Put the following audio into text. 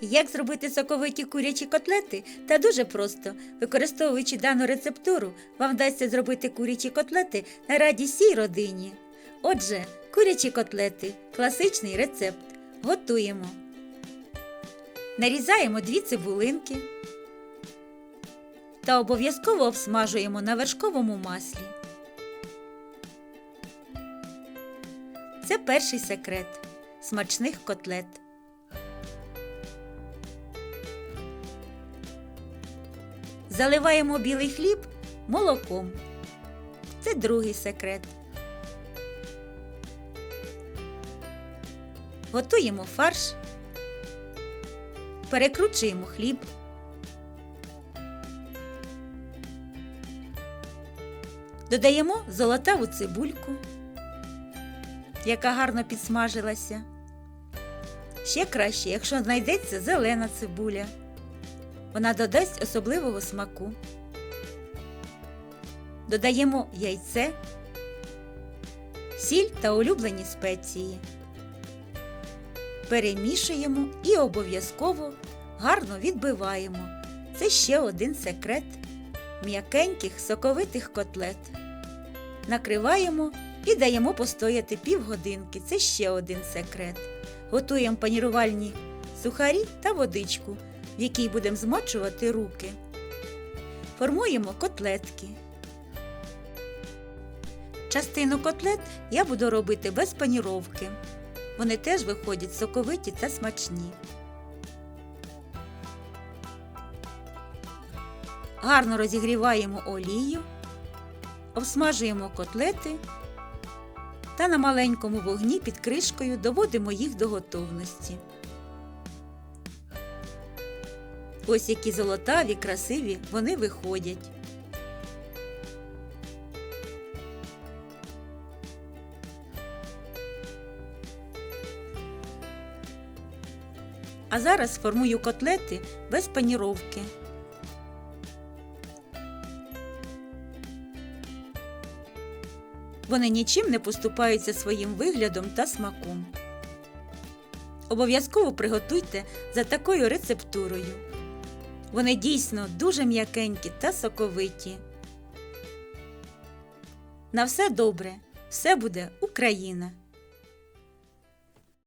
Як зробити соковиті курячі котлети? Та дуже просто. Використовуючи дану рецептуру, вам вдасться зробити курячі котлети на радість всій родині. Отже, курячі котлети класичний рецепт. Готуємо. Нарізаємо дві цибулинки та обов'язково обсмажуємо на вершковому маслі. Це перший секрет смачних котлет. Заливаємо білий хліб молоком. Це другий секрет. Готуємо фарш. Перекручуємо хліб. Додаємо золотаву цибульку, яка гарно підсмажилася. Ще краще, якщо знайдеться зелена цибуля. Вона додасть особливого смаку. Додаємо яйце, сіль та улюблені спеції. Перемішуємо і обов'язково гарно відбиваємо. Це ще один секрет м'якеньких соковитих котлет. Накриваємо і даємо постояти півгодинки. Це ще один секрет. Готуємо панірувальні сухарі та водичку, в якій будемо змочувати руки. Формуємо котлетки. Частину котлет я буду робити без паніровки. Вони теж виходять соковиті та смачні. Гарно розігріваємо олію, обсмажуємо котлети та на маленькому вогні під кришкою доводимо їх до готовності. Ось які золотаві, красиві вони виходять. А зараз формую котлети без паніровки. Вони нічим не поступаються своїм виглядом та смаком. Обов'язково приготуйте за такою рецептурою. Вони дійсно дуже м'якенькі та соковиті. На все добре, все буде Україна!